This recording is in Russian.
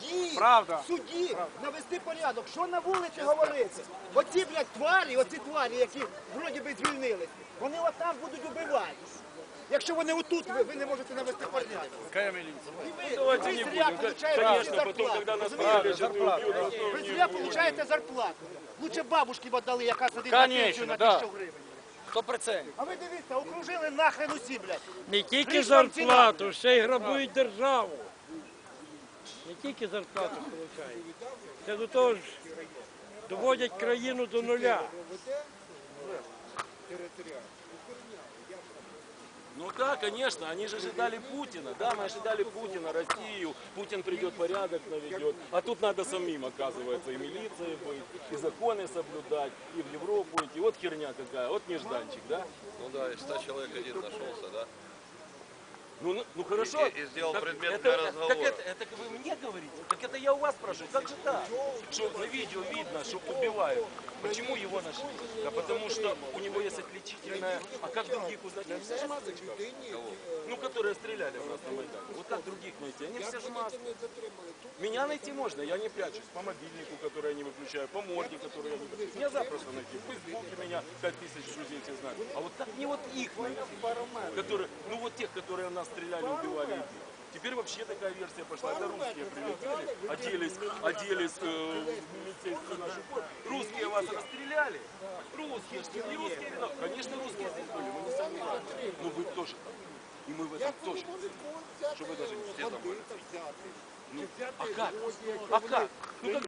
суді, Правда. в суді навести порядок. Що на вулиці говориться? Оці, блядь, тварі, оці тварі, які вроді би звільнились, вони отам будуть убиватись. Якщо вони отут, ви, ви не можете навести порядок. Какая милиция? І ви, ви зря получаєте Конечно, зарплату. когда нас розумієте? вылечат убьют, нас тоже Ви не зря получаєте зарплату. Лучше бабушки б отдали, яка сидить на Конечно, пенсію на да. тисячу гривень. Сто процентов. А ви дивіться, окружили нахрен усі, блядь. Не тільки Гріш зарплату, ще й грабують державу. Не тільки зарплату получають. Це до того ж доводять країну до нуля. Ну да, конечно, они же ожидали Путина, да, мы ожидали Путина, Россию, Путин придет, порядок наведет, а тут надо самим, оказывается, и милицией быть, и законы соблюдать, и в Европу идти, вот херня какая, вот нежданчик, да? Ну да, из 100 человек один нашелся, да? Ну, ну, ну хорошо. И- и сделал предмет это, для Так разговора. это, это вы мне говорите? Так это я у вас спрашиваю. Как же так? Что на видео видно, что убивают. Почему его нашли? Да потому что у него есть отличительная... А как других узнать? Они все ж масочка. Ну, которые стреляли в нас на Майдане. Вот как других найти? Они все же. Меня найти можно, я не прячусь. По мобильнику, который я не выключаю, по морде, который я не выключаю. Меня запросто найти. В Фейсбуке меня 5000 друзей все знают. А вот как мне вот их найти? Которые, ну вот тех, которые нас стреляли, убивали. Теперь вообще такая версия пошла. Это русские прилетели, оделись, оделись э, нашу форму. Русские вас расстреляли. Русские, не русские виноваты. Конечно, русские здесь были, мы не сомневаемся. Но вы тоже там. И мы в этом тоже. Что вы даже не все там были. Ну, а как? А как? Ну, как